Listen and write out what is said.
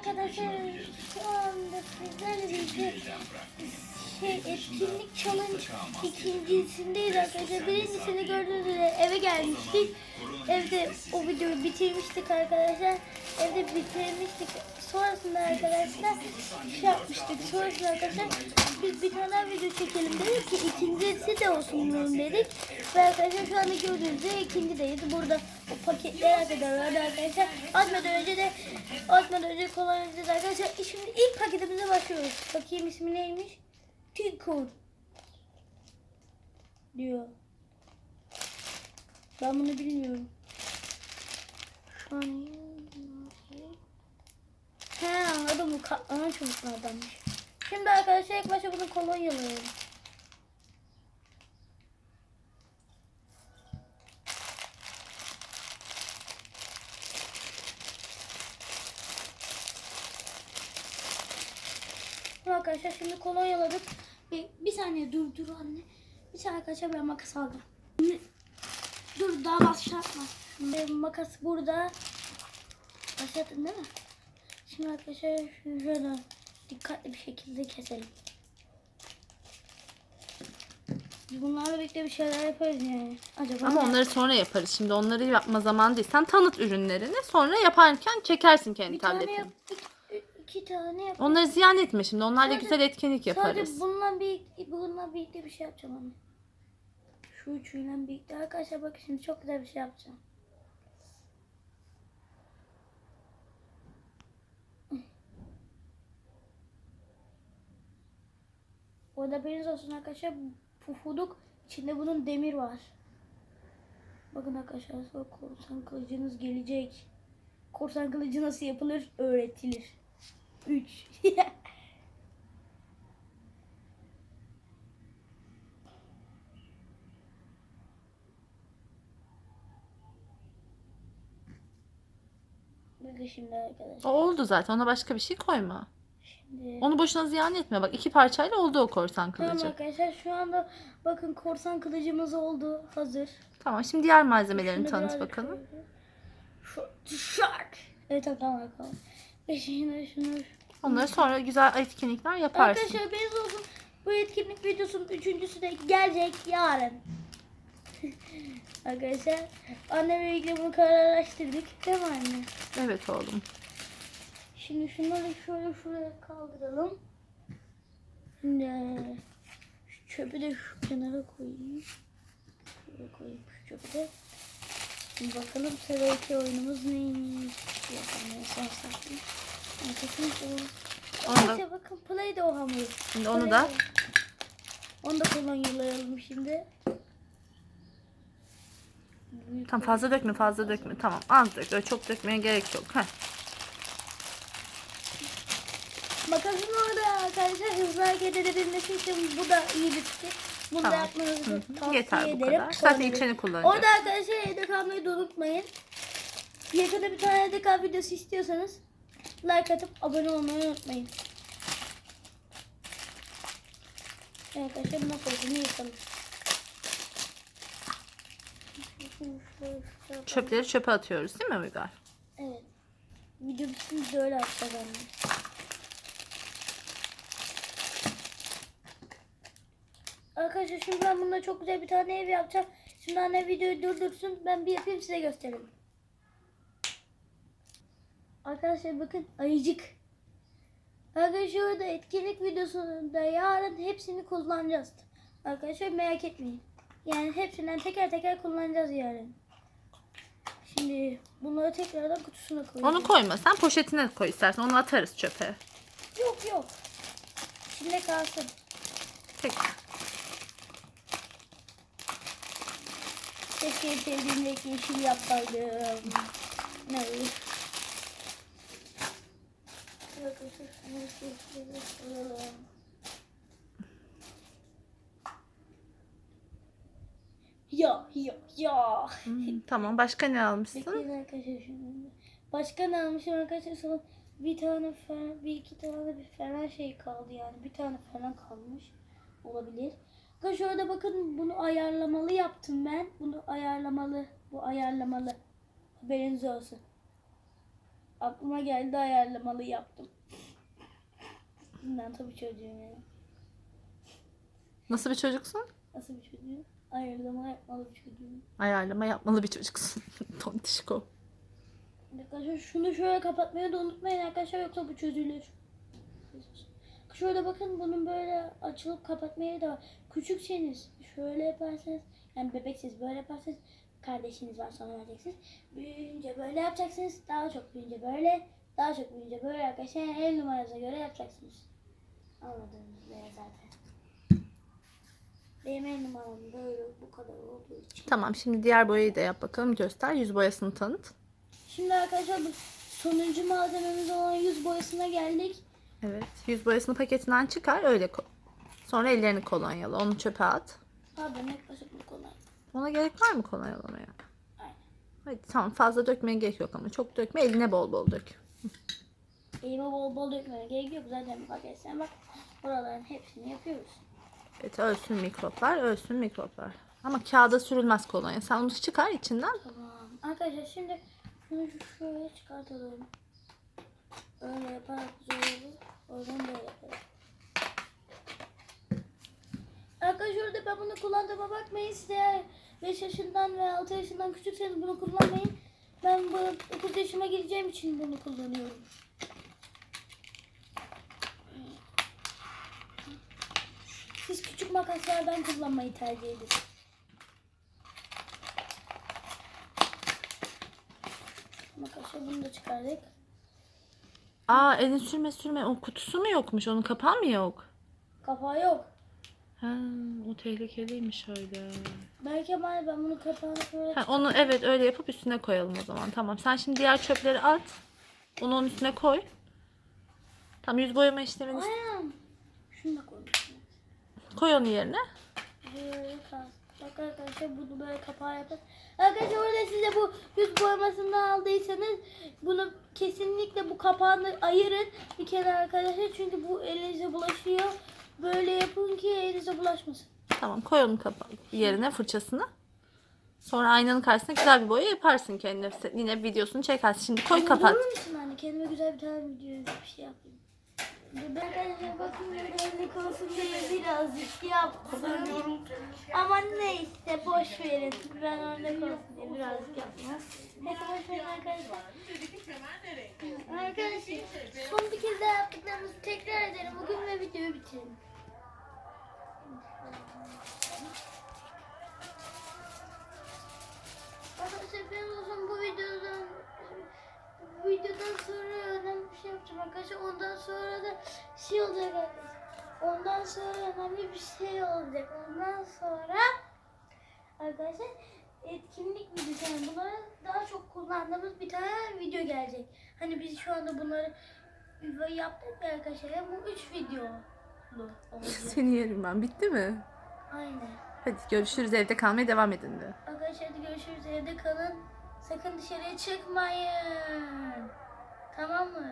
arkadaşlar şu anda sizlerle birlikte şey, etkinlik challenge ikincisindeyiz arkadaşlar. Birincisini gördüğünüz üzere eve gelmiştik. Evde o videoyu bitirmiştik arkadaşlar. Evde bitirmiştik. Sonrasında arkadaşlar şey yapmıştık. Sonrasında arkadaşlar biz bir tane video çekelim dedik ki ikincisi de olsun bunun dedik. Ve arkadaşlar şu anda gördüğünüz üzere ikincideyiz. Burada o paketler kadar vardı arkadaşlar. Atmadan önce de atmadan önce kullanacağız arkadaşlar. Şimdi ilk paketimize başlıyoruz. Bakayım ismi neymiş? Tinker diyor. Ben bunu bilmiyorum. Şu an He anladım bu katlanan çubuklardanmış. Şimdi arkadaşlar ilk başta bunu kolonyalayalım. Arkadaşlar şimdi kolonyaladık. Bir, bir saniye dur dur anne. Bir saniye arkadaşlar ben makas aldım. Dur daha başlatma. Şimdi makas burada. Başlattın değil mi? Şimdi arkadaşlar şöyle dikkatli bir şekilde keselim. Biz bunlarla birlikte bir şeyler yaparız yani. Acaba Ama ne? onları sonra yaparız. Şimdi onları yapma zamanı değil. Sen tanıt ürünlerini. Sonra yaparken çekersin kendi bir tane tabletini. yap, iki, iki tane yap. Onları ziyan etme şimdi. Onlarla Sadece- güzel etkinlik yaparız. Sadece bununla bir bununla birlikte bir şey yapacağım. Şu üçüyle birlikte arkadaşlar bakın şimdi çok güzel bir şey yapacağım. Orada haberiniz olsun arkadaşlar. Pufuduk içinde bunun demir var. Bakın arkadaşlar sonra korsan kılıcınız gelecek. Korsan kılıcı nasıl yapılır öğretilir. 3 Bakın şimdi arkadaşlar. O oldu zaten. Ona başka bir şey koyma. Onu boşuna ziyan etme. Bak iki parçayla oldu o korsan Tamam kılıcı. arkadaşlar şu anda bakın korsan kılıcımız oldu. Hazır. Tamam şimdi diğer malzemelerini Şunu tanıt bakalım. Şu shark. Evet tamam tamam bakalım. Şimdi şunu. Onları sonra güzel etkinlikler yaparsın. Arkadaşlar biz olsun. Bu etkinlik videosunun üçüncüsü de gelecek yarın. arkadaşlar annemle birlikte bunu kararlaştırdık. Değil mi anne? Evet oğlum. Şimdi şunları şöyle şuraya kaldıralım. Şimdi şu çöpü de şu kenara koyayım. Şuraya koyayım şu çöpü de. Şimdi bakalım sıradaki oyunumuz neymiş. Yapalım son saklı. Arkasını koyalım. Onu da- bakın play de o hamur. Şimdi onu da Onu da kolonyalayalım şimdi. tam fazla dökme fazla dökme. Tamam az dök. Öyle çok dökmeye gerek yok. Heh. Makasın orada arkadaşlar hızlı hareket edebilmesi için bu da iyi bir fikir. Bunu da Tamam. yapmanızı Hı hı. tavsiye Yeter bu ederim. kadar. Zaten Sonra- içini kullanacağız. Orada arkadaşlar evde kalmayı da unutmayın. Yakında bir tane evde kal videosu istiyorsanız like atıp abone olmayı unutmayın. Evet arkadaşlar makasını yıkalım. Çöpleri çöpe atıyoruz değil mi Uygar? Evet. Video bitince öyle yapacağız anne. Arkadaşlar şimdi ben bununla çok güzel bir tane ev yapacağım. Şimdi anne videoyu durdursun. Ben bir yapayım size göstereyim. Arkadaşlar bakın ayıcık. Arkadaşlar orada etkinlik videosunda yarın hepsini kullanacağız. Arkadaşlar merak etmeyin. Yani hepsinden teker teker kullanacağız yarın. Şimdi bunları tekrardan kutusuna koyacağım. Onu koyma. Sen poşetine koy istersen. Onu atarız çöpe. Yok yok. İçinde kalsın. Peki. Keşke sevdiğimdeki yeşil yapsaydım. Ne olur. Ya ya ya. Hmm, tamam. Başka ne almışsın? Arkadaşlar. Başka ne almışım arkadaşlar son bir tane falan bir iki tane bir falan şey kaldı yani bir tane falan kalmış olabilir. Arkadaşlar orada bakın bunu ayarlamalı yaptım ben. Bunu ayarlamalı bu ayarlamalı haberiniz olsun. aklıma geldi ayarlamalı yaptım. Ben tabii çocuğum yani. Nasıl bir çocuksun? Nasıl bir çocuğum? Ayarlama yapmalı bir çocuğum. Ayarlama yapmalı bir çocuksun. Tontişko. Arkadaşlar şunu şöyle kapatmayı da unutmayın arkadaşlar yoksa bu çözülür. Şöyle bakın bunun böyle açılıp kapatma yeri de var. Küçükseniz şöyle yaparsanız yani bebeksiniz böyle yaparsanız kardeşiniz var sonra vereceksiniz. Büyüyünce böyle yapacaksınız. Daha çok büyüyünce böyle. Daha çok büyüyünce böyle arkadaşlar yani el numaranıza göre yapacaksınız. Anladığınız üzere zaten. Benim el numaram böyle bu kadar olduğu için. Tamam şimdi diğer boyayı da yap bakalım göster. Yüz boyasını tanıt. Şimdi arkadaşlar bu sonuncu malzememiz olan yüz boyasına geldik. Evet. Yüz boyasını paketinden çıkar öyle koy. Sonra ellerini kolonyalı. Onu çöpe at. Pardon yaklaşık bu kolay. Ona gerek var mı kolonyalamaya? Aynen. Hadi tamam fazla dökmeye gerek yok ama çok dökme eline bol bol dök. Elime bol bol dökmeye gerek yok. Zaten bak sen bak buraların hepsini yapıyoruz. Evet ölsün mikroplar ölsün mikroplar. Ama kağıda sürülmez kolonya. Sen onu çıkar içinden. Tamam. Arkadaşlar şimdi şunu şu- şöyle çıkartalım. Öyle yaparak zor olur. O zaman böyle yapalım. Arkadaşlar orada ben bunu kullandığıma bakmayın. Size 5 yaşından ve 6 yaşından küçükseniz bunu kullanmayın. Ben bu 9 yaşıma gireceğim için bunu kullanıyorum. Siz küçük makaslardan kullanmayı tercih edin. Makasla bunu da çıkardık. Aa elin sürme sürme. O kutusu mu yokmuş? Onun kapağı mı yok? Kapağı yok. Ha, o tehlikeliymiş öyle. Belki ama ben bunu kapağını şöyle Ha, onu evet öyle yapıp üstüne koyalım o zaman. Tamam. Sen şimdi diğer çöpleri at. Onu onun üstüne koy. Tamam yüz boyama işlemini Aynen. Şunu da koymuşum. koy onu yerine. Böyle kalsın. Bak arkadaşlar bunu böyle kapağı yapın. Arkadaşlar orada size bu yüz boyamasından aldıysanız bunu kesinlikle bu kapağını ayırın bir kenara arkadaşlar. Çünkü bu elinize bulaşıyor. Böyle yapın ki elinize bulaşmasın. Tamam koy onun kapağı yerine fırçasını. Sonra aynanın karşısına güzel bir boya yaparsın kendine. Yine videosunu çekersin. Şimdi koy kapat. Durur musun anne? Kendime güzel bir tane video bir şey yapayım. Arkadaşlar bakın güzellik olsun diye birazcık yaptım. Ama neyse boş verin. Ben örnek olsun diye birazcık yaptım. Neyse boş verin arkadaşlar. Arkadaşlar son bir kez daha yaptıklarımızı tekrar edelim. Bugün ve videoyu bitirelim. Arkadaşlar ben o zaman bu videodan videodan sonra şey yapacağım arkadaşlar. Ondan sonra da şey olacak arkadaşlar. Ondan sonra önemli bir şey olacak. Ondan sonra arkadaşlar etkinlik videosu. Yani bunları daha çok kullandığımız bir tane video gelecek. Hani biz şu anda bunları yaptık ya arkadaşlar. Ya bu üç video. Seni yerim ben. Bitti mi? Aynen. Hadi görüşürüz. Evde kalmaya devam edin de. Arkadaşlar hadi görüşürüz. Evde kalın. Sakın dışarıya çıkmayın. Tamam mı?